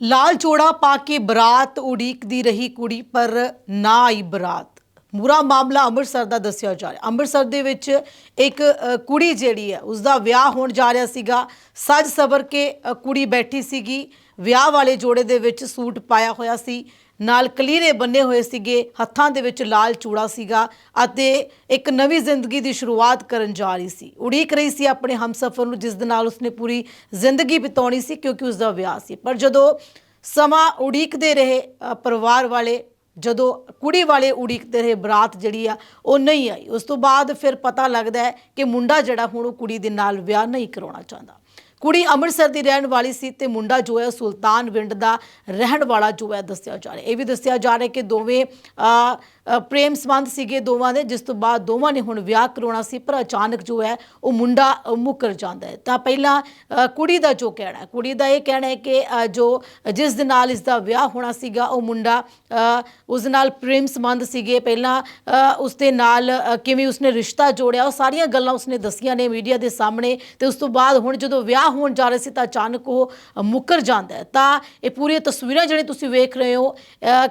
ਲਾਲ ਚੋੜਾ ਪਾ ਕੇ ਬਰਾਤ ਉਡੀਕਦੀ ਰਹੀ ਕੁੜੀ, ਪਰ ਨਾ ਆਈ ਬਰਾਤ। ਮੂਰਾ ਮਾਮਲਾ ਅੰਮ੍ਰਿਤਸਰ ਦਾ ਦੱਸਿਆ ਜਾ ਰਿਹਾ। ਅੰਮ੍ਰਿਤਸਰ ਦੇ ਵਿੱਚ ਇੱਕ ਕੁੜੀ ਜਿਹੜੀ ਹੈ ਉਸ ਦਾ ਵਿਆਹ ਹੋਣ ਜਾ ਰਿਹਾ ਸੀਗਾ। ਸੱਜ ਸਬਰ ਕੇ ਕੁੜੀ ਬੈਠੀ ਸੀਗੀ। ਵਿਆਹ ਵਾਲੇ ਜੋੜੇ ਦੇ ਵਿੱਚ ਸੂਟ ਪਾਇਆ ਹੋਇਆ ਸੀ। ਨਾਲ ਕਲੀਰੇ ਬੰਨੇ ਹੋਏ ਸੀਗੇ, ਹੱਥਾਂ ਦੇ ਵਿੱਚ ਲਾਲ ਚੂੜਾ ਸੀਗਾ ਅਤੇ ਇੱਕ ਨਵੀਂ ਜ਼ਿੰਦਗੀ ਦੀ ਸ਼ੁਰੂਆਤ ਕਰਨ ਜਾ ਰਹੀ ਸੀ। ਉਡੀਕ ਰਹੀ ਸੀ ਆਪਣੇ ਹਮਸਫਰ ਨੂੰ, ਜਿਸ ਦੇ ਨਾਲ ਉਸਨੇ ਪੂਰੀ ਜ਼ਿੰਦਗੀ ਬਿਤਾਉਣੀ ਸੀ ਕਿਉਂਕਿ ਉਸ ਦਾ ਵਿਆਹ ਸੀ। ਪਰ ਜਦੋਂ ਸਮਾਂ ਉਡੀਕਦੇ ਰਹੇ ਪਰਿਵਾਰ ਵਾਲੇ, ਜਦੋਂ ਕੁੜੀ ਵਾਲੇ ਉਡੀਕਦੇ ਰਹੇ, ਬਰਾਤ ਜਿਹੜੀ ਆ, ਉਹ ਨਹੀਂ ਆਈ। ਉਸ ਤੋਂ ਬਾਅਦ ਫਿਰ ਪਤਾ ਲੱਗਦਾ ਹੈ ਕਿ ਮੁੰਡਾ ਜਿਹੜਾ ਹੁਣ ਉਹ ਕੁੜੀ ਦੇ ਨਾਲ ਵਿਆਹ ਨਹੀਂ ਕਰਾਉਣਾ ਚਾਹੁੰਦਾ। ਕੁੜੀ ਅੰਮ੍ਰਿਤਸਰ ਦੀ ਰਹਿਣ ਵਾਲੀ ਸੀ ਤੇ ਮੁੰਡਾ ਜੋ ਹੈ ਸੁਲਤਾਨ ਵਿੰਡ ਦਾ ਰਹਿਣ ਵਾਲਾ ਜੋ ਹੈ ਦੱਸਿਆ ਜਾ ਰਿਹਾ ਇਹ ਵੀ ਦੱਸਿਆ ਜਾ ਰਿਹਾ ਕਿ ਦੋਵੇਂ ਅ, ਪ੍ਰੇਮ ਸੰਬੰਧ ਸੀਗੇ ਦੋਵਾਂ ਦੇ ਜਿਸ ਤੋਂ ਬਾਅਦ ਦੋਵਾਂ ਨੇ ਹੁਣ ਵਿਆਹ ਕਰਾਉਣਾ ਸੀ ਪਰ ਅਚਾਨਕ ਜੋ ਹੈ ਉਹ ਮੁੰਡਾ ਮੁੱਕਰ ਜਾਂਦਾ ਹੈ। ਤਾਂ ਪਹਿਲਾਂ ਕੁੜੀ ਦਾ ਜੋ ਕਹਿਣਾ ਕੁੜੀ ਦਾ ਇਹ ਕਹਿਣਾ ਹੈ ਕਿ ਜੋ ਜਿਸ ਦੇ ਨਾਲ ਇਸ ਦਾ ਵਿਆਹ ਹੋਣਾ ਸੀਗਾ ਉਹ ਮੁੰਡਾ ਅ, ਉਸ ਨਾਲ ਪ੍ਰੇਮ ਸੰਬੰਧ ਸੀਗੇ। ਪਹਿਲਾਂ ਉਸ ਦੇ ਨਾਲ ਕਿਵੇਂ ਉਸਨੇ ਰਿਸ਼ਤਾ ਜੋੜਿਆ ਉਹ ਸਾਰੀਆਂ ਗੱਲਾਂ ਉਸਨੇ ਦੱਸੀਆਂ ਨੇ ਮੀਡੀਆ ਦੇ ਸਾਹਮਣੇ। ਤੇ ਉਸ ਤੋਂ ਬਾਅਦ ਹੁਣ ਜਦੋਂ ਵਿਆਹ ਹੋਣ ਜਾ ਰਹੇ ਸੀ ਤਾਂ ਅਚਾਨਕ ਉਹ ਮੁੱਕਰ ਜਾਂਦਾ ਹੈ। ਤਾਂ ਇਹ ਪੂਰੀਆਂ ਤਸਵੀਰਾਂ ਜਿਹੜੇ ਤੁਸੀਂ ਵੇਖ ਰਹੇ ਹੋ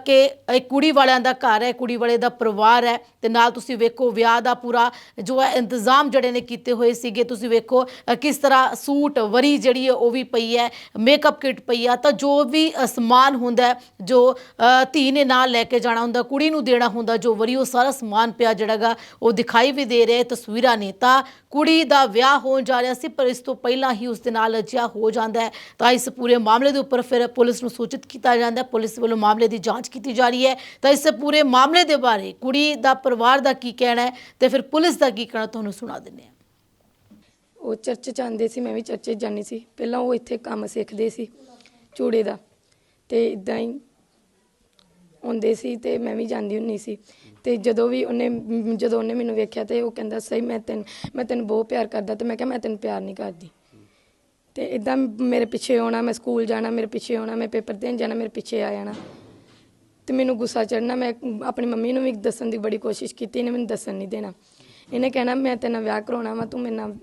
ਕਿ ਇਹ ਕੁੜੀ ਵਾਲਿਆਂ ਦਾ ਘਰ ਹੈ ਕੁੜੀ ਵਾਲੇ ਦਾ ਪਰਿਵਾਰ ਹੈ ਤੇ ਨਾਲ ਤੁਸੀਂ ਵੇਖੋ ਵਿਆਹ ਦਾ ਪੂਰਾ ਜੋ ਹੈ ਇੰਤਜ਼ਾਮ ਜਿਹੜੇ ਨੇ ਕੀਤੇ ਹੋਏ ਸੀਗੇ ਤੁਸੀਂ ਵੇਖੋ ਕਿਸ ਤਰ੍ਹਾਂ ਸੂਟ ਵਰੀ ਜਿਹੜੀ ਹੈ ਉਹ ਵੀ ਪਈ ਹੈ ਮੇਕਅਪ ਕਿਟ ਪਈ ਆ ਤਾਂ ਜੋ ਵੀ ਸਮਾਨ ਹੁੰਦਾ ਹੈ, ਜੋ ਅ, ਧੀ ਨੇ ਨਾਲ ਲੈ ਕੇ ਜਾਣਾ ਹੁੰਦਾ ਕੁੜੀ ਨੂੰ ਦੇਣਾ ਹੁੰਦਾ ਜੋ ਵਰੀ ਉਹ ਸਾਰਾ ਸਮਾਨ ਪਿਆ ਜਿਹੜਾਗਾ ਉਹ ਦਿਖਾਈ ਵੀ ਦੇ ਰਿਹਾ ਤਸਵੀਰਾਂ ਨੇ। ਤਾਂ ਕੁੜੀ ਦਾ ਵਿਆਹ ਹੋਣ ਜਾ ਰਿਹਾ ਸੀ ਪਰ ਇਸ ਤੋਂ ਪਹਿਲਾਂ ਹੀ ਉਸ ਦੇ ਨਾਲ ਅਜਿਹਾ ਹੋ ਜਾਂਦਾ ਹੈ। ਤਾਂ ਇਸ ਪੂਰੇ ਮਾਮਲੇ ਦੇ ਉੱਪਰ ਫਿਰ ਪੁਲਿਸ ਨੂੰ ਸੂਚਿਤ ਕੀਤਾ ਜਾਂਦਾ ਹੈ ਪੁਲਿਸ ਵੱਲੋਂ ਮਾਮਲੇ ਦੀ ਜਾਂਚ ਕੀਤੀ ਜਾ ਰਹੀ ਹੈ। ਤਾਂ ਇਸ ਪੂਰੇ ਮਾਮਲੇ ਦੇ ਬਾਰੇ, ਕੁੜੀ ਦਾ ਪਰਿਵਾਰ ਦਾ ਕੀ ਕਹਿਣਾ ਹੈ ਤੇ ਫਿਰ ਪੁਲਿਸ ਦਾ ਕੀ ਕਹਿਣਾ ਤੁਹਾਨੂੰ ਸੁਣਾ ਦਿੰਦੇ ਹਾਂ। ਉਹ ਚਰਚ ਚ ਸੀ, ਮੈਂ ਵੀ ਚਰਚ ਜਾਂਦੀ ਸੀ। ਪਹਿਲਾਂ ਉਹ ਇੱਥੇ ਕੰਮ ਸਿੱਖਦੇ ਸੀ ਚੂੜੇ ਦਾ ਤੇ ਇਦਾਂ ਹੀ ਆਉਂਦੇ ਸੀ ਤੇ ਮੈਂ ਵੀ ਜਾਂਦੀ ਹੁੰਨੀ ਸੀ। ਤੇ ਜਦੋਂ ਵੀ ਉਹਨੇ ਮ- ਜਦੋਂ ਉਹਨੇ ਮੈਨੂੰ ਵੇਖਿਆ ਤੇ ਉਹ ਕਹਿੰਦਾ, ਸਹੀ, ਮੈਂ ਤੈਨੂੰ ਮੈਂ ਤੈਨੂੰ ਬਹੁਤ ਪਿਆਰ ਕਰਦਾ। ਤੇ ਮੈਂ ਕਿਹਾ, ਮੈਂ ਤੈਨੂੰ ਪਿਆਰ ਨਹੀਂ ਕਰਦੀ। ਤੇ ਇਦਾਂ ਮੇਰੇ ਪਿੱਛੇ ਆਉਣਾ, ਮੈਂ ਸਕੂਲ ਜਾਣਾ, ਮੇਰੇ ਪਿੱਛੇ ਆਉਣਾ, ਮੈਂ ਪੇਪਰ ਦੇਣ ਜਾਣਾ, ਮੇਰੇ ਪਿੱਛੇ ਆ ਜਾਣਾ। ਤੇ ਮੈਨੂੰ ਗੁੱਸਾ ਚੜਨਾ ਮੈਂ ਆਪਣੀ ਮੰਮੀ ਨੂੰ ਵੀ ਦੱਸਣ ਦੀ ਬੜੀ ਕੋਸ਼ਿਸ਼ ਕੀਤੀ, ਇਹਨੇ ਮੈਨੂੰ ਦੱਸਣ ਨਹੀਂ ਦੇਣਾ। ਇਹਨੇ ਕਹਿਣਾ, ਮੈਂ ਤੇਰੇ ਨਾਲ ਵਿਆਹ ਕਰਾਉਣਾ ਵਾ, ਤੂੰ ਮੇਰੇ ਨਾਲ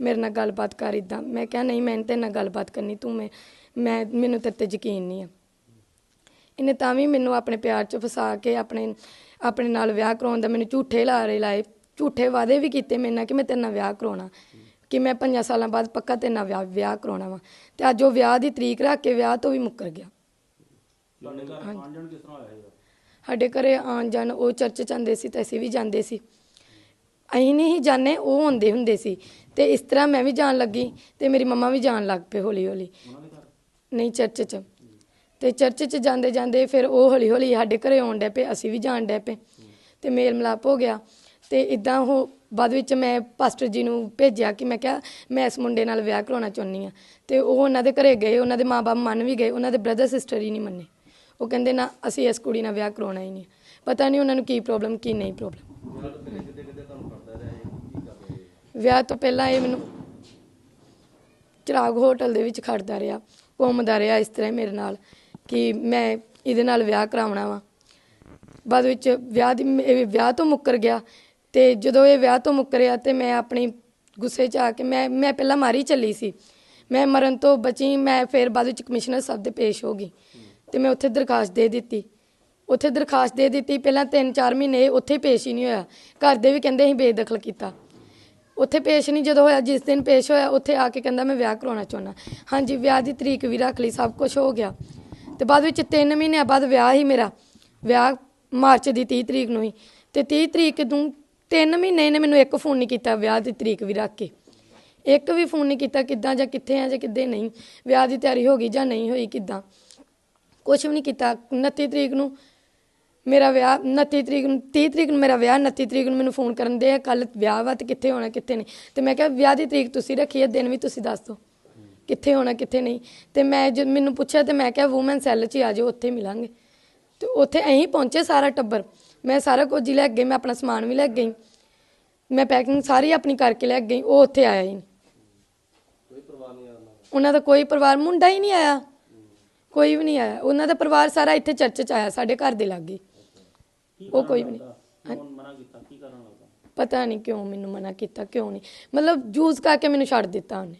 ਮੇਰੇ ਨਾਲ ਗੱਲਬਾਤ ਕਰ ਇਦਾਂ ਮੈਂ ਕਿਹਾ, ਨਹੀਂ, ਮੈਂ ਤੇਰੇ ਨਾਲ ਗੱਲਬਾਤ ਕਰਨੀ, ਤੂੰ ਮੈਂ ਮੈਂ, ਮੈਨੂੰ ਤੇਰੇ ਤੇ ਯਕੀਨ ਨਹੀਂ ਆ। ਇਹਨੇ ਤਾਂ ਵੀ ਮੈਨੂੰ ਆਪਣੇ ਪਿਆਰ 'ਚ ਫਸਾ ਕੇ ਆਪਣੇ ਆਪਣੇ ਨਾਲ ਵਿਆਹ ਕਰਾਉਣ ਦਾ ਮੈਨੂੰ ਝੂਠੇ ਲਾਰੇ ਲਾਏ। ਝੂਠੇ ਵਾਅਦੇ ਵੀ ਕੀਤੇ ਮੇਰੇ ਨਾਲ ਕਿ ਮੈਂ ਤੇਰੇ ਨਾਲ ਵਿਆਹ ਕਰਾਉਣਾ। ਕਿ ਮੈਂ ਪੰਜਾਂ ਸਾਲਾਂ ਬਾਅਦ ਪੱਕਾ ਤੇਰੇ ਨਾਲ ਵਿਆਹ ਵਿਆਹ ਕਰਾਉਣਾ ਵਾ। ਤੇ ਅੱਜ ਉਹ ਵਿਆਹ ਦੀ ਤਰੀਕ ਰੱਖ ਕੇ ਵਿਆਹ ਤੋਂ ਵੀ ਮੁੱਕਰ ਗਿਆ। ਸਾਡੇ ਘਰੇ ਆਉਣ ਜਾਣ ਉਹ ਚਰਚ ਚ ਆਉਂਦੇ ਸੀ ਤੇ ਅਸੀਂ ਵੀ ਜਾਂਦੇ ਸੀ। ਅਸੀਂ ਨਹੀਂ ਜਾਣੇ ਉਹ ਹੁੰਦੇ ਹੁੰਦੇ ਸੀ। ਤੇ ਇਸ ਤਰ੍ਹਾਂ ਮੈਂ ਵੀ ਜਾਣ ਲੱਗੀ ਤੇ ਮੇਰੀ ਮੰਮਾ ਵੀ ਜਾਣ ਲੱਗ ਪਏ ਹੌਲੀ ਹੌਲੀ ਨਹੀਂ ਚਰਚ ਚ। ਤੇ ਚਰਚ ਚ ਜਾਂਦੇ ਜਾਂਦੇ ਫਿਰ ਉਹ ਹੌਲੀ ਹੌਲੀ ਸਾਡੇ ਘਰੇ ਆਉਣ ਡੈ ਪਏ ਅਸੀਂ ਵੀ ਜਾਣ ਡੈ ਪਏ। ਤੇ ਮੇਲ ਮਿਲਾਪ ਹੋ ਗਿਆ। ਤੇ ਇਦਾਂ ਉਹ ਬਾਅਦ ਵਿੱਚ ਮੈਂ ਪਾਸਟਰ ਜੀ ਨੂੰ ਭੇਜਿਆ ਕਿ ਮੈਂ ਕਿਹਾ ਮੈਂ ਇਸ ਮੁੰਡੇ ਨਾਲ ਵਿਆਹ ਕਰਾਉਣਾ ਚਾਹੁੰਦੀ ਆ ਤੇ ਉਹ ਉਹਨਾਂ ਦੇ ਘਰੇ ਗਏ ਉਹਨਾਂ ਦੇ ਮਾਪੇ ਮੰਨ ਵੀ ਗਏ ਉਹਨਾਂ ਦੇ ਬ੍ਰਦਰ ਸਿਸਟਰ ਹੀ ਨਹੀਂ ਮੰਨੇ। ਉਹ ਕਹਿੰਦੇ, ਨਾ, ਅਸੀਂ ਇਸ ਕੁੜੀ ਨਾਲ ਵਿਆਹ ਕਰਾਉਣਾ ਹੀ ਨਹੀਂ। ਪਤਾ ਨਹੀਂ ਉਹਨਾਂ ਨੂੰ ਕੀ ਪ੍ਰੋਬਲਮ ਕੀ ਨਹੀਂ ਪ੍ਰੋਬਲਮ ਵਿਆਹ ਤੋਂ ਪਹਿਲਾਂ ਇਹ ਮੈਨੂੰ ਚਿਰਾਗ ਹੋਟਲ ਦੇ ਵਿੱਚ ਖੜਦਾ ਰਿਹਾ, ਘੁੰਮਦਾ ਰਿਹਾ ਇਸ ਤਰ੍ਹਾਂ ਮੇਰੇ ਨਾਲ ਕਿ ਮੈਂ ਇਹਦੇ ਨਾਲ ਵਿਆਹ ਕਰਾਉਣਾ ਵਾ। ਬਾਅਦ ਵਿੱਚ ਵਿਆਹ ਦੀ ਵਿਆਹ ਤੋਂ ਮੁੱਕਰ ਗਿਆ ਤੇ ਜਦੋਂ ਇਹ ਵਿਆਹ ਤੋਂ ਮੁੱਕਰਿਆ ਤੇ ਮੈਂ ਆਪਣੀ ਗੁੱਸੇ 'ਚ ਆ ਕੇ ਮੈਂ ਮੈਂ ਪਹਿਲਾਂ ਮਾਰੀ ਚੱਲੀ ਸੀ। ਮੈਂ ਮਰਨ ਤੋਂ ਬਚੀ, ਮੈਂ ਫਿਰ ਬਾਅਦ ਵਿੱਚ ਕਮਿਸ਼ਨਰ ਸਾਹਿਬ ਦੇ ਪੇਸ਼ ਹੋ ਗਈ। ਤੇ ਮੈਂ ਉੱਥੇ ਦਰਖਾਸਤ ਦੇ ਦਿੱਤੀ। ਉੱਥੇ ਦਰਖਾਸਤ ਦੇ ਦਿੱਤੀ। ਪਹਿਲਾਂ 3-4 ਮਹੀਨੇ ਇਹ ਉੱਥੇ ਪੇਸ਼ ਹੀ ਨਹੀਂ ਹੋਇਆ। ਘਰ ਦੇ ਵੀ ਕਹਿੰਦੇ ਅਸੀਂ ਬੇਦਖਲ ਕੀਤਾ। ਉੱਥੇ ਪੇਸ਼ ਨਹੀਂ ਜਦੋਂ ਹੋਇਆ, ਜਿਸ ਦਿਨ ਪੇਸ਼ ਹੋਇਆ, ਉੱਥੇ ਆ ਕੇ ਕਹਿੰਦਾ ਮੈਂ ਵਿਆਹ ਕਰਾਉਣਾ ਚਾਹੁੰਦਾ। ਹਾਂਜੀ, ਵਿਆਹ ਦੀ ਤਰੀਕ ਵੀ ਰੱਖ ਲਈ, ਸਭ ਕੁਝ ਹੋ ਗਿਆ। ਤੇ ਬਾਅਦ ਵਿੱਚ 3 ਮਹੀਨਿਆਂ ਬਾਅਦ ਵਿਆਹ ਹੀ ਮੇਰਾ। ਵਿਆਹ ਮਾਰਚ ਦੀ 30 ਤਰੀਕ ਨੂੰ ਹੀ। ਤੇ 30 ਤਰੀਕ ਨੂੰ 3 ਮਹੀਨੇ ਇਹਨੇ ਮੈਨੂੰ ਇੱਕ ਫੋਨ ਨਹੀਂ ਕੀਤਾ ਵਿਆਹ ਦੀ ਤਰੀਕ ਵੀ ਰੱਖ ਕੇ। ਇੱਕ ਵੀ ਫੋਨ ਨਹੀਂ ਕੀਤਾ ਕਿੱਦਾਂ ਜਾਂ ਕਿੱਥੇ ਆ ਜਾਂ ਕਿੱਦੇ ਨਹੀਂ। ਵਿਆਹ ਦੀ ਤਿਆਰੀ ਹੋ ਗਈ ਜਾਂ ਨਹੀਂ ਹੋਈ ਕਿੱਦਾਂ। ਕੁਝ ਵੀ ਨਹੀਂ ਕੀਤਾ। 29 ਤਰੀਕ ਨੂੰ ਮੇਰਾ ਵਿਆਹ 29 ਤਰੀਕ ਨੂੰ 30 ਤਰੀਕ ਨੂੰ ਮੇਰਾ ਵਿਆਹ 29 ਤਰੀਕ ਨੂੰ ਮੈਨੂੰ ਫੋਨ ਕਰਨ ਦੇ ਕੱਲ ਵਿਆਹ ਵਾ ਤੇ ਕਿੱਥੇ ਹੋਣਾ ਕਿੱਥੇ ਨਹੀਂ। ਤੇ ਮੈਂ ਕਿਹਾ ਵਿਆਹ ਦੀ ਤਰੀਕ ਤੁਸੀਂ ਰੱਖੀ ਹੈ ਦਿਨ ਵੀ ਤੁਸੀਂ ਦੱਸ ਦਿਓ ਕਿੱਥੇ ਹੋਣਾ ਕਿੱਥੇ ਨਹੀਂ। ਤੇ ਮੈਂ ਜਦ ਮੈਨੂੰ ਪੁੱਛਿਆ ਤੇ ਮੈਂ ਕਿਹਾ ਵੂਮਨ ਸੈੱਲ 'ਚ ਹੀ ਆ ਜਾਓ ਉੱਥੇ ਮਿਲਾਂਗੇ। ਤੇ ਉੱਥੇ ਐਂ ਪਹੁੰਚੇ ਸਾਰਾ ਟੱਬਰ। ਮੈਂ ਸਾਰਾ ਕੁਝ ਲੈ ਗਈ ਮੈਂ ਆਪਣਾ ਸਮਾਨ ਵੀ ਲੈ ਗਈ। ਮੈਂ ਪੈਕਿੰਗ ਸਾਰੀ ਆਪਣੀ ਕਰਕੇ ਲੈ ਗਈ ਉਹ ਉੱਥੇ ਆਇਆ ਹੀ ਨਹੀਂ। ਉਹਨਾਂ ਦਾ ਕੋਈ ਪਰਿਵਾਰ ਮੁੰਡਾ ਹੀ ਨਹੀਂ ਆਇਆ। ਕੋਈ ਵੀ ਨਹੀਂ ਆਇਆ। ਉਹਨਾਂ ਦਾ ਪਰਿਵਾਰ ਸਾਰਾ ਇੱਥੇ ਚਰਚ ਚ ਆਇਆ ਸਾਡੇ ਘਰ ਦੇ ਲਾਗੇ। ਉਹ ਕੋਈ ਵੀ ਨਹੀਂ। ਪਤਾ ਨਹੀਂ ਕਿਉਂ ਮੈਨੂੰ ਮਨਾ ਕੀਤਾ ਕਿਉਂ ਨਹੀਂ। ਮਤਲਬ ਜੂਸ ਕਰਕੇ ਮੈਨੂੰ ਛੱਡ ਦਿੱਤਾ ਉਹਨੇ।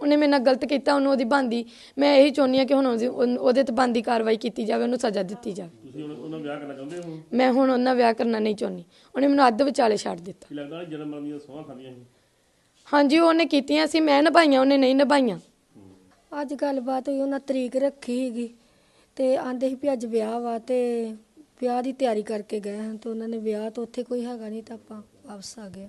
ਉਹਨੇ ਮੇਰੇ ਨਾਲ ਗਲਤ ਕੀਤਾ ਉਹਨੂੰ ਉਹਦੀ ਬੰਦੀ ਮੈਂ ਇਹੀ ਚਾਹੁੰਦੀ ਆ ਕਿ ਹੁਣ ਉਹਦੀ- ਉਹਨ- ਉਹਦੇ ਤੇ ਬੰਦੀ ਕਾਰਵਾਈ ਕੀਤੀ ਜਾਵੇ ਉਹਨੂੰ ਸਜ਼ਾ ਦਿੱਤੀ ਜਾਵੇ। ਤੁਸੀਂ ਹੁਣ ਉਹਨਾਂ ਵਿਆਹ ਕਰਨਾ ਚਾਹੁੰਦੇ ਹੋ? ਮੈਂ ਹੁਣ ਉਹਨਾਂ ਨਾਲ ਵਿਆਹ ਕਰਨਾ ਨਹੀਂ ਚਾਹੁੰਦੀ। ਉਹਨੇ ਮੈਨੂੰ ਅੱਧ ਵਿਚਾਲੇ ਛੱਡ ਦਿੱਤਾ। ਕੀ ਲੱਗਦਾ ਜਨਮ ਮਰਨ ਦੀਆਂ ਸੋਹਾਂ ਖਾਂਦੀਆਂ ਸੀ? ਹਾਂਜੀ ਉਹਨੇ ਕੀਤੀਆਂ ਸੀ ਮੈਂ ਨਿਭਾਈਆਂ ਉਹਨੇ ਨਹੀਂ ਨਿਭਾਈਆਂ। ਅੱਜ ਗੱਲਬਾਤ ਹੋਈ, ਉਹਨਾਂ ਤਰੀਕ ਰੱਖੀ ਸੀਗੀ ਤੇ ਆਂਦੇ ਸੀ ਵੀ ਅੱਜ ਵਿਆਹ ਵਾ ਤੇ ਵਿਆਹ ਦੀ ਤਿਆਰੀ ਕਰਕੇ ਗਏ ਹਨ ਤੇ ਉਹਨਾਂ ਨੇ ਵਿਆਹ ਤਾਂ ਉੱਥੇ ਕੋਈ ਹੈਗਾ ਨਹੀਂ ਤਾਂ ਆਪਾਂ ਵਾਪਸ ਆ ਗਏ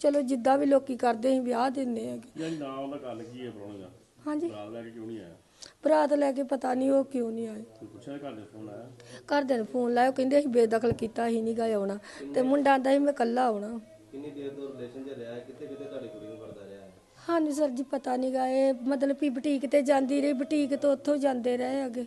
ਚਲੋ ਜਿੱਦਾਂ ਵੀ ਲੋਕੀ ਕਰਦੇ ਅਸੀਂ ਵਿਆਹ ਦਿੰਦੇ ਹੈਗੇ। ਯਾਨੀ ਨਾ ਉਹਦਾ ਗੱਲ ਕੀ ਹੈ ਪਰੋਣੇ ਦਾ? ਹਾਂਜੀ। ਰਾਤ ਲੈ ਕੇ ਕਿਉਂ ਨਹੀਂ ਆਇਆ? ਬਰਾਤ ਲੈ ਕੇ ਪਤਾ ਨਹੀਂ ਉਹ ਕਿਉਂ ਨਹੀਂ ਆਏ। ਪੁੱਛਿਆ ਘਰ ਦੇ ਫੋਨ ਆਇਆ? ਘਰਦਿਆਂ ਨੂੰ ਫੋਨ ਲਾਇਆ ਉਹ ਕਹਿੰਦੇ ਅਸੀਂ ਬੇਦਖਲ ਕੀਤਾ ਅਸੀਂ ਨਹੀਂ ਗਏ ਆਉਣਾ। ਤੇ ਮੁੰਡਾ ਆਂਦਾ ਸੀ ਮੈਂ ਇਕੱਲਾ ਆਉਣਾ। ਕਿੰਨੀ ਦੇਰ ਤੋਂ ਰਿਲੇਸ਼ਨ 'ਚ ਰਿਹਾ ਹੈ? ਕਿੱਥੇ ਕਿੱਥੇ ਤੁਹਾਡੀ ਕੁੜੀ ਨੂੰ ਕਰਦਾ ਰਿਹਾ ਹੈ? ਸਾਨੂੰ ਸਰ ਜੀ ਪਤਾ ਨਹੀਂ ਗਾ ਇਹ ਮਤਲਬ ਵੀ ਬੁਟੀਕ ਤੇ ਜਾਂਦੀ ਰਹੀ ਬੁਟੀਕ ਤੋਂ ਉੱਥੋਂ ਜਾਂਦੇ ਰਹੇ ਅੱਗੇ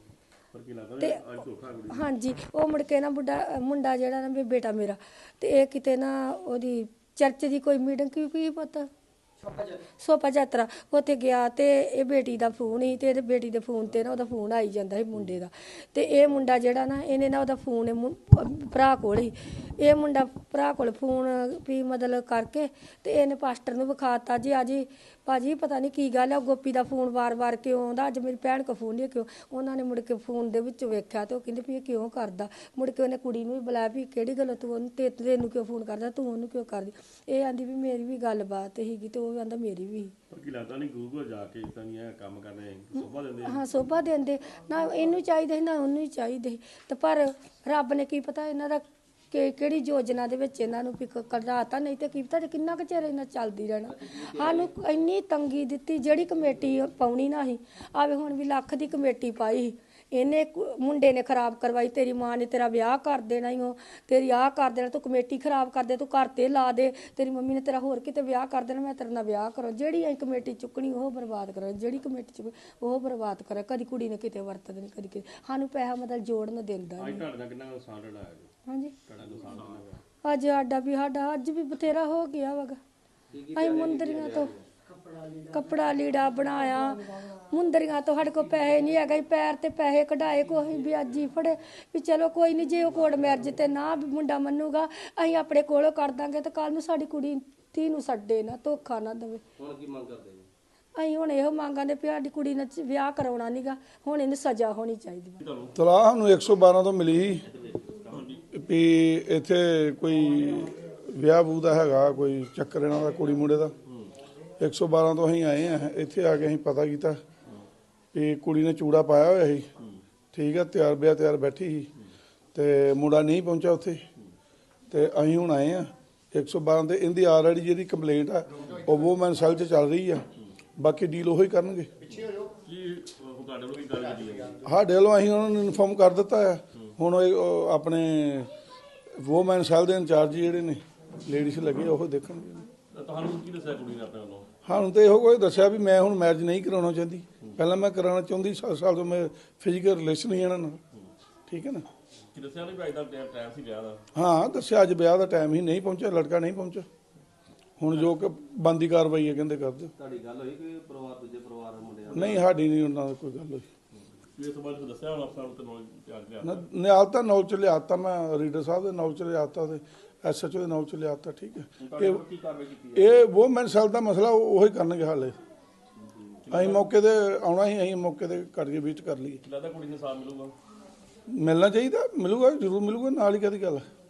ਕੁੜੀ ਹਾਂਜੀ ਉਹ ਮੁੜ ਕੇ ਨਾ ਬੁੱਢਾ ਮੁੰਡਾ ਜਿਹੜਾ ਨਾ ਵੀ ਬੇਟਾ ਮੇਰਾ ਤੇ ਇਹ ਕਿਤੇ ਨਾ ਉਹਦੀ ਚਰਚ ਦੀ ਕੋਈ ਮੀਟਿੰਗ ਕੀ ਕੀ ਪਤਾ? ਸੋਪਾ ਯਾਤਰਾ। ਉੱਥੇ ਗਿਆ ਤੇ ਇਹ ਬੇਟੀ ਦਾ ਫੋਨ ਸੀ ਤੇ ਇਹਦੇ ਬੇਟੀ ਦੇ ਫੋਨ ਤੇ ਨਾ ਉਹਦਾ ਫੋਨ ਆਈ ਜਾਂਦਾ ਸੀ ਮੁੰਡੇ ਦਾ। ਤੇ ਇਹ ਮੁੰਡਾ ਜਿਹੜਾ ਨਾ ਇਹਨੇ ਨਾ ਉਹਦਾ ਫੋਨ ਭਰਾ ਕੋਲ ਹੀ ਇਹ ਮੁੰਡਾ ਭਰਾ ਕੋਲ ਫੋਨ ਵੀ ਮਤਲਬ ਕਰਕੇ ਤੇ ਇਹਨੇ ਪਾਸਟਰ ਨੂੰ ਵਿਖਾਤਾ ਜੀ ਆ ਜੀ ਭਾਜੀ ਪਤਾ ਨਹੀਂ ਕੀ ਗੱਲ ਆ ਗੋਪੀ ਦਾ ਫੋਨ ਵਾਰ-ਵਾਰ ਕਿਉਂ ਆਉਂਦਾ? ਅੱਜ ਮੇਰੀ ਭੈਣ ਕੋ ਫੋਨ ਨਹੀਂ ਕਿਉਂ? ਉਹਨਾਂ ਨੇ ਮੁੜ ਕੇ ਫੋਨ ਦੇ ਵਿੱਚ ਵੇਖਿਆ ਤੇ ਉਹ ਕਹਿੰਦੇ ਵੀ ਇਹ ਕਿਉਂ ਕਰਦਾ? ਮੁੜ ਕੇ ਉਹਨੇ ਕੁੜੀ ਨੂੰ ਵੀ ਬੁਲਾਇਆ ਵੀ ਕਿਹੜੀ ਗੱਲ ਤੂੰ ਉਹਨੂੰ ਤੇ ਤੈਨੂੰ ਕਿਉਂ ਫੋਨ ਕਰਦਾ? ਤੂੰ ਉਹਨੂੰ ਕਿਉਂ ਕਰਦੀ? ਇਹ ਆਂਦੀ ਵੀ ਮੇਰੀ ਵੀ ਗੱਲਬਾਤ ਸੀਗੀ ਤੇ ਉਹ ਆਂਦਾ ਮੇਰੀ ਵੀ ਪਰ ਕੀ ਲੱਗਦਾ ਨਹੀਂ ਘਰ ਜਾ ਕੇ ਇਹ ਕੰਮ ਕਰਨੇ ਸੋਭਾ ਦਿੰਦੇ ਆ। ਹਾਂ ਸੋਭਾ ਦਿੰਦੇ। ਨਾ ਇਹਨੂੰ ਚਾਹੀਦੇ ਸੀ, ਨਾ ਉਹਨੂੰ ਹੀ ਚਾਹੀਦੇ ਸੀ। ਤੇ ਪਰ ਰੱਬ ਨੇ ਕੀ ਪਤਾ ਇਹਨਾਂ ਦਾ ਕਿ ਕਿਹੜੀ ਯੋਜਨਾ ਦੇ ਵਿੱਚ ਇਹਨਾਂ ਨੂੰ ਵੀ ਕਢਾਤਾ ਨਹੀਂ ਤੇ ਕੀ ਪਤਾ ਕਿੰਨਾ ਕੁ ਚਿਰ ਇਹਨਾਂ ਚੱਲਦੀ ਰਹਿਣਾ। ਸਾਨੂੰ ਇੰਨੀ ਤੰਗੀ ਦਿੱਤੀ, ਜਿਹੜੀ ਕਮੇਟੀ ਪਾਉਣੀ ਨਾ ਸੀ, ਆਵੇ ਹੁਣ ਵੀ ਲੱਖ ਦੀ ਕਮੇਟੀ ਪਾਈ ਇਹਨੇ ਮੁੰਡੇ ਨੇ ਖਰਾਬ ਕਰਵਾਈ, ਤੇਰੀ ਮਾਂ ਨੇ ਤੇਰਾ ਵਿਆਹ ਕਰ ਦੇਣਾ ਹੀ ਉਹ ਤੇਰੀ ਆਹ ਕਰ ਦੇਣਾ, ਤੂੰ ਕਮੇਟੀ ਖਰਾਬ ਕਰ ਦੇ, ਤੂੰ ਘਰ ਤੇ ਲਾ ਦੇ। ਤੇਰੀ ਮੰਮੀ ਨੇ ਤੇਰਾ ਹੋਰ ਕਿਤੇ ਵਿਆਹ ਕਰ ਦੇਣਾ, ਮੈਂ ਤੇਰੇ ਨਾਲ ਵਿਆਹ ਕਰੋ। ਜਿਹੜੀ ਅਸੀਂ ਕਮੇਟੀ ਚੁੱਕਣੀ, ਉਹ ਬਰਬਾਦ ਕਰਾਂ ਜਿਹੜੀ ਕਮੇਟੀ ਚੁੱਕ, ਉਹ ਬਰਬਾਦ ਕਰਾਂ ਕਦੀ ਕੁੜੀ ਨੇ ਕਿਤੇ ਵਰਤ ਦੇਣੀ ਕਦੀ ਕਿਤੇ। ਸਾਨੂੰ ਪੈਸਾ ਮਤਲਬ ਜੋੜਨ ਦਿੰਦਾ ਅੱਜ ਤੁਹਾਡੇ ਕਿੰਨਾ ਨੁਕਸਾਨ ਤੁਹਾਡਾ ਹਾਂਜੀ। ਅੱਜ ਸਾਡਾ ਵੀ ਸਾਡਾ ਅੱਜ ਵੀ ਬਥੇਰਾ ਹੋ ਗਿਆ ਵਗਾ। ਅਸੀਂ ਮੁੰਦਰੀਆਂ ਤੋਂ ਕੱਪੜਾ ਲੀੜਾ ਬਣਾਇਆ। ਮੁੰਦਰੀਆਂ ਤੋਂ ਸਾਡੇ ਕੋਲ ਪੈਸੇ ਨਹੀਂ ਹੈਗੇ ਪੈਰ ਤੇ ਪੈਸੇ ਕਢਾਏ ਕੋਈ ਵੀ ਅੱਜ ਹੀ ਫੜੇ। ਵੀ ਚਲੋ ਕੋਈ ਨਹੀਂ ਜੇ ਉਹ ਕੋੜ ਮੈਰਜ ਤੇ ਨਾ ਵੀ ਮੁੰਡਾ ਮੰਨੂਗਾ ਅਸੀਂ ਆਪਣੇ ਕੋਲੋਂ ਕਰ ਦਾਂਗੇ ਤੇ ਕੱਲ ਨੂੰ ਸਾਡੀ ਕੁੜੀ ਧੀ ਨੂੰ ਛੱਡੇ ਨਾ ਧੋਖਾ ਨਾ ਦੇਵੇ। ਹੁਣ ਕੀ ਮੰਗ ਕਰਦੇ ਅਸੀਂ ਹੁਣ ਇਹੋ ਮੰਗਾਂਦੇ ਵੀ ਸਾਡੀ ਕੁੜੀ ਨਾਲ ਵਿਆਹ ਕਰਾਉਣਾ ਨਹੀਂਗਾ ਹੁਣ ਇਹਨੂੰ ਸਜ਼ਾ ਹੋਣੀ ਚਾਹੀਦੀ। ਤਲਾਹ ਨੂੰ 112 ਤੋਂ ਮਿਲੀ ਵੀ ਇੱਥੇ ਕੋਈ ਵਿਆਹ ਬੂ ਦਾ ਹੈਗਾ ਕੋਈ ਚੱਕਰ ਇਹਨਾਂ ਦਾ ਕੁੜੀ ਮੁੰਡੇ ਦਾ। 112 ਤੋਂ ਅਸੀਂ ਆਏ ਆ ਇੱਥੇ ਆ ਕੇ ਅਸੀਂ ਪਤਾ ਕੀਤਾ ਵੀ ਕੁੜੀ ਨੇ ਚੂੜਾ ਪਾਇਆ ਹੋਇਆ ਸੀ। ਠੀਕ ਆ ਤਿਆਰ ਬਿਆ ਤਿਆਰ ਬੈਠੀ ਸੀ ਤੇ ਮੁੰਡਾ ਨਹੀਂ ਪਹੁੰਚਿਆ ਉੱਥੇ। ਤੇ ਅਸੀਂ ਹੁਣ ਆਏ ਆ 112 ਤੇ ਇਹਦੀ ਆਲਰੇਡੀ ਜਿਹੜੀ ਕੰਪਲੇਂਟ ਆ ਉਹ ਵੂਮਨ ਸੈਲ 'ਚ ਚੱਲ ਰਹੀ ਆ। ਬਾਕੀ ਡੀਲ ਉਹੀ ਕਰਨਗੇ। ਕੀ ਉਹ ਤੁਹਾਡੇ ਵੱਲੋਂ ਕੀ ਗੱਲ ਕੀਤੀ ਹੈ ਸਾਡੇ ਵੱਲੋਂ ਅਸੀਂ ਉਹਨਾਂ ਨੂੰ ਇਨਫੋਰਮ ਕਰ ਦਿੱਤਾ ਆ। ਹੁਣ ਆਪਣੇ ਵੂਮਨ ਸੈਲ ਦੇ ਇੰਚਾਰਜ ਜਿਹੜੇ ਨੇ ਲੇਡੀਜ਼ ਲੱਗੇ ਉਹ ਦੇਖਣਗੇ ਤਾਂ ਤੁਹਾਨੂੰ ਕੀ ਦੱਸਿਆ ਕੁੜੀ ਨੇ ਆਪਣੇ ਵੱਲੋਂ? ਸਾਨੂੰ ਤੇ ਇਹੋ ਕੋਈ ਦੱਸਿਆ ਵੀ ਮੈਂ ਹੁਣ ਮੈਰਿਜ ਨਹੀਂ ਕਰਾਉਣਾ ਚਾਹੁੰਦੀ। ਪਹਿਲਾਂ ਮੈਂ ਕਰਾਉਣਾ ਚਾਹੁੰਦੀ 7 ਸਾਲ ਤੋਂ ਮੈਂ ਫਿਜ਼ੀਕਲ ਰਿਲੇਸ਼ਨ ਹੀ ਇਹਨਾਂ ਨਾਲ। ਠੀਕ ਹੈ ਨਾ? ਕੀ ਦੱਸਿਆ ਨਹੀਂ ਵੀ ਅੱਜ ਦਾ ਟਾਈਮ ਸੀ ਵਿਆਹ ਦਾ? ਹਾਂ ਦੱਸਿਆ ਅੱਜ ਵਿਆਹ ਦਾ ਟਾਈਮ ਹੀ ਨਹੀਂ ਪਹੁੰਚਿਆ ਲੜਕਾ ਨਹੀਂ ਪਹੁੰਚਿਆ। ਹੁਣ ਜੋ ਕਿ ਬੰਦੀ ਕਾਰਵਾਈ ਹੈ ਕਹਿੰਦੇ ਕਰ ਦਿਓ ਤੁਹਾਡੀ ਗੱਲ ਹੋਈ ਕਿ ਪਰਿਵਾਰ ਦੂਜੇ ਪਰਿਵਾਰ ਦੇ ਮੁੰਡੇ ਨਾਲ? ਨਹੀਂ ਸਾਡੀ ਨਹੀਂ ਉਹਨਾਂ ਨਾਲ ਕੋਈ ਗੱਲ ਹੋਈ। ਇਸ ਬਾਰੇ ਦੱਸਿਆ ਹੁਣ ਅਫਸਰਾਂ ਨੂੰ ਤੇ ਨੌਲੇਜ ਤਿਆਰ ਲਿਆ। ਨ- ਨਿਆਲਤਾ ਨੌਲ ਚ ਲਿਆਤਾ ਮੈਂ ਰੀਡਰ ਸਾਹਿਬ ਦੇ ਨੌਲ ਚ ਲਿਆਤਾ ਤੇ ਐਸਐਚਓ ਦੇ ਨੌਲ ਚ ਲਿਆਤਾ ਠੀਕ ਹੈ। ਇਹ ਕੀ ਕਾਰਵਾਈ ਕੀਤੀ ਇਹ ਉਹ ਮੈਨ ਸੈਲ ਦਾ ਮਸਲਾ ਉਹ ਉਹੀ ਕਰਨਗੇ ਹਾਲੇ। ਅਸੀਂ ਮੌਕੇ ਤੇ ਆਉਣਾ ਹੀ ਅਸੀਂ ਮੌਕੇ ਤੇ ਕਰਕੇ ਵਿਜ਼ਿਟ ਕਰ ਲਈਏ। ਲੱਗਦਾ ਕੁੜੀ ਨੂੰ ਸਾਥ ਮਿਲੂਗਾ। ਮਿਲਣਾ ਚਾਹੀਦਾ ਮਿਲੂਗਾ ਜ਼ਰੂਰ ਮਿਲੂਗਾ ਨਾਲ ਹੀ ਕਦੀ ਗੱਲ